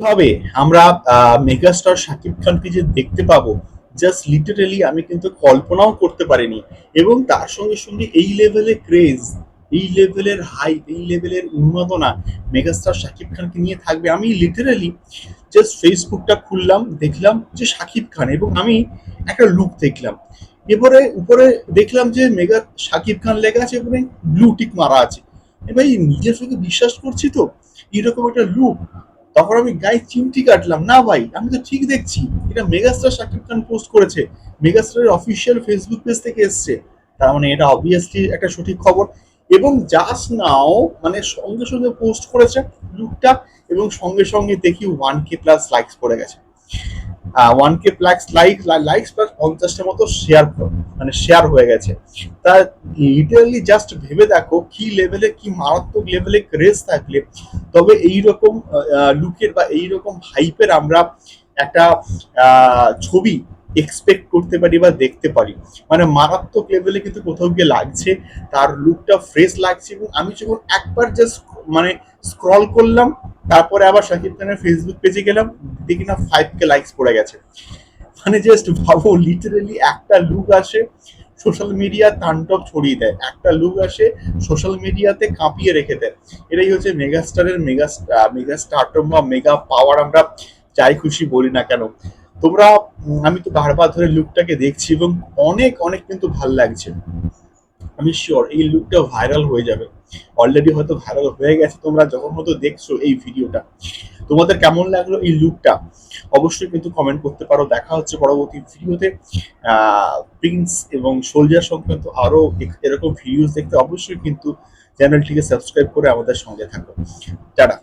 ভাবে আমরা মেগাস্টার শাকিব খানকে যে দেখতে পাবো জাস্ট লিটারেলি আমি কিন্তু কল্পনাও করতে পারিনি। এবং তার সঙ্গে সঙ্গে এই লেভেলের ক্রেজ এই লেভেলের হাই এই লেভেলের উন্মাদনা মেগাস্টার শাকিব খানকে নিয়ে থাকবে। আমি লিটারালি জাস্ট ফেসবুকটা খুললাম, দেখলাম যে শাকিব খান এবং আমি একটা লুক দেখলাম। এবারে, উপরে দেখলাম যে মেগা, শাকিব খান লেখা আছে এবং ব্লু টিক মারা আছে। এ ভাই, নিজের সঙ্গে বিশ্বাস করছি তো? এরকম একটা লুক তখন আমি গায়ে চিমটি কাটলাম, না ভাই, আমি তো ঠিক দেখছি। এটা মেগাস্টার শাকিব খান পোস্ট করেছে। মেগাস্টারের অফিসিয়াল ফেসবুক পেজ থেকে এসছে। তার মানে এটা অবভিয়াসলি একটা সঠিক খবর। এবং জাস্ট নাও মানে সঙ্গে সঙ্গে পোস্ট করেছে লুকটা এবং সঙ্গে সঙ্গে দেখি ওয়ান কে প্লাস লাইকস পড়ে গেছে। One K plus like likes plus পঞ্চাশটা মতো শেয়ার মানে শেয়ার হয়ে গেছে। তা লিটারালি জাস্ট ভেবে দেখো কি লেভেলে কি মারাত্মক লেভেলে ক্রেজ থাকলে। তবে এইরকম লুকের বা এইরকম হাইপের আমরা একটা ছবি এক্সপেক্ট করতে পারি বা দেখতে পারি। মানে মারাত্মক লেভেলে কিন্তু কোথাও গিয়ে লাগছে, তার লুকটা ফ্রেশ লাগছে এবং আমি যখন একবার জাস্ট মানে স্ক্রল করলাম, তারপরে আবার শাকিব খানের ফেসবুক পেজে গেলাম, দেখি না ফাইভ কে লাইকস পড়ে গেছে। মানে জাস্ট ভাবো লিটারালি একটা লুক আসে সোশ্যাল মিডিয়া তাণ্ডব ছড়িয়ে দেয়। একটা লুক আসে সোশ্যাল মিডিয়াতে কাঁপিয়ে রেখে দেয়। এটাই হচ্ছে মেগাস্টারের মেগা মেগা স্টারটম বা মেগা পাওয়ার আমরা যাই খুশি বলি না কেন। তোমরা আমি তো বারবার ধরে লুকটাকে দেখছি এবং অনেক অনেক কিন্তু ভালো লাগছে। আমি শিওর এই লুকটা ভাইরাল হয়ে যাবে। অলরেডি হয়তো ভাইরাল হয়ে গেছে, তোমরা যখন হয়তো দেখছ এই ভিডিওটা। তোমাদের কেমন লাগল এই লুকটা অবশ্যই কিন্তু কমেন্ট করতে পারো। দেখা হচ্ছে পরবর্তী ভিডিওতে। প্রিন্স এবং সোলজার সংক্রান্ত আরও এরকম ভিডিওস দেখতে অবশ্যই কিন্তু চ্যানেলটিকে সাবস্ক্রাইব করে আমাদের সঙ্গে থাকো। টাটা।